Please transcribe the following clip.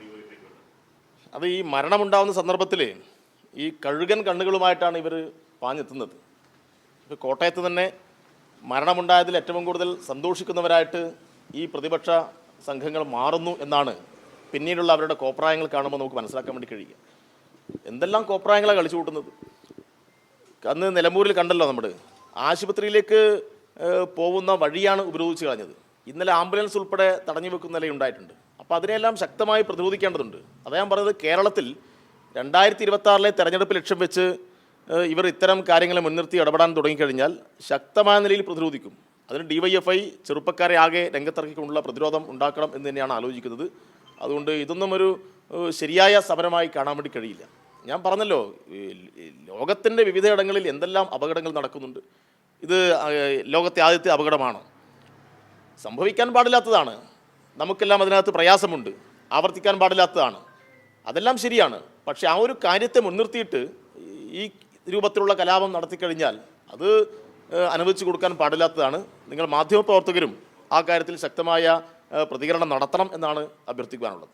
ഡിവൈഎഫ്ഐക്കുള്ളത് അത് ഈ മരണമുണ്ടാകുന്ന സന്ദർഭത്തിൽ ഈ കഴുകൻ കണ്ണുകളുമായിട്ടാണ് ഇവർ പാഞ്ഞെത്തുന്നത്. ഇപ്പോൾ കോട്ടയത്ത് തന്നെ മരണമുണ്ടായതിൽ ഏറ്റവും കൂടുതൽ സന്തോഷിക്കുന്നവരായിട്ട് ഈ പ്രതിപക്ഷ സംഘങ്ങൾ മാറുന്നു എന്നാണ് പിന്നീടുള്ള അവരുടെ കോപ്രായങ്ങൾ കാണുമ്പോൾ നമുക്ക് മനസ്സിലാക്കാൻ വേണ്ടി കഴിയുക. എന്തെല്ലാം കോപ്രായങ്ങളാണ് കളിച്ചു കൂട്ടുന്നത്? അന്ന് നിലമ്പൂരിൽ കണ്ടല്ലോ നമ്മൾ ആശുപത്രിയിലേക്ക് പോകുന്ന വഴിയാണ് ഉപരോധിച്ച് കളഞ്ഞത്. ഇന്നലെ ആംബുലൻസ് ഉൾപ്പെടെ തടഞ്ഞു വെക്കുന്ന നിലയുണ്ടായിട്ടുണ്ട് അപ്പോൾ അതിനെല്ലാം ശക്തമായി പ്രതിരോധിക്കേണ്ടതുണ്ട്. അതാ ഞാൻ പറഞ്ഞത് കേരളത്തിൽ രണ്ടായിരത്തി ഇരുപത്തി തെരഞ്ഞെടുപ്പ് ലക്ഷ്യം വെച്ച് ഇവർ ഇത്തരം കാര്യങ്ങളെ മുൻനിർത്തി ഇടപെടാൻ തുടങ്ങിക്കഴിഞ്ഞാൽ ശക്തമായ നിലയിൽ പ്രതിരോധിക്കും. അതിന് ഡിവൈഎഫ്ഐ ചെറുപ്പക്കാരെ ആകെ രംഗത്തിറക്കിക്കൊണ്ടുള്ള പ്രതിരോധം ഉണ്ടാക്കണം എന്ന് തന്നെയാണ് ആലോചിക്കുന്നത്. അതുകൊണ്ട് ഇതൊന്നും ഒരു ശരിയായ സമരമായി കാണാൻ വേണ്ടി കഴിയില്ല. ഞാൻ പറഞ്ഞല്ലോ ലോകത്തിന്റെ വിവിധയിടങ്ങളിൽ എന്തെല്ലാം അപകടങ്ങൾ നടക്കുന്നുണ്ട്. ഇത് ലോകത്തെ ആദ്യത്തെ അപകടമാണോ? സംഭവിക്കാൻ പാടില്ലാത്തതാണ്. നമുക്കെല്ലാം അതിനകത്ത് പ്രയാസമുണ്ട്. ആവർത്തിക്കാൻ പാടില്ലാത്തതാണ്. അതെല്ലാം ശരിയാണ്. പക്ഷേ ആ ഒരു കാര്യത്തെ മുൻനിർത്തിയിട്ട് ഈ രൂപത്തിലുള്ള കലാപം നടത്തിക്കഴിഞ്ഞാൽ അത് അനുവദിച്ചു കൊടുക്കാൻ പാടില്ലാത്തതാണ്. നിങ്ങൾ മാധ്യമപ്രവർത്തകരും ആ കാര്യത്തിൽ ശക്തമായ പ്രതികരണം നടത്തണം എന്നാണ് അഭ്യർത്ഥിക്കുവാനുള്ളത്.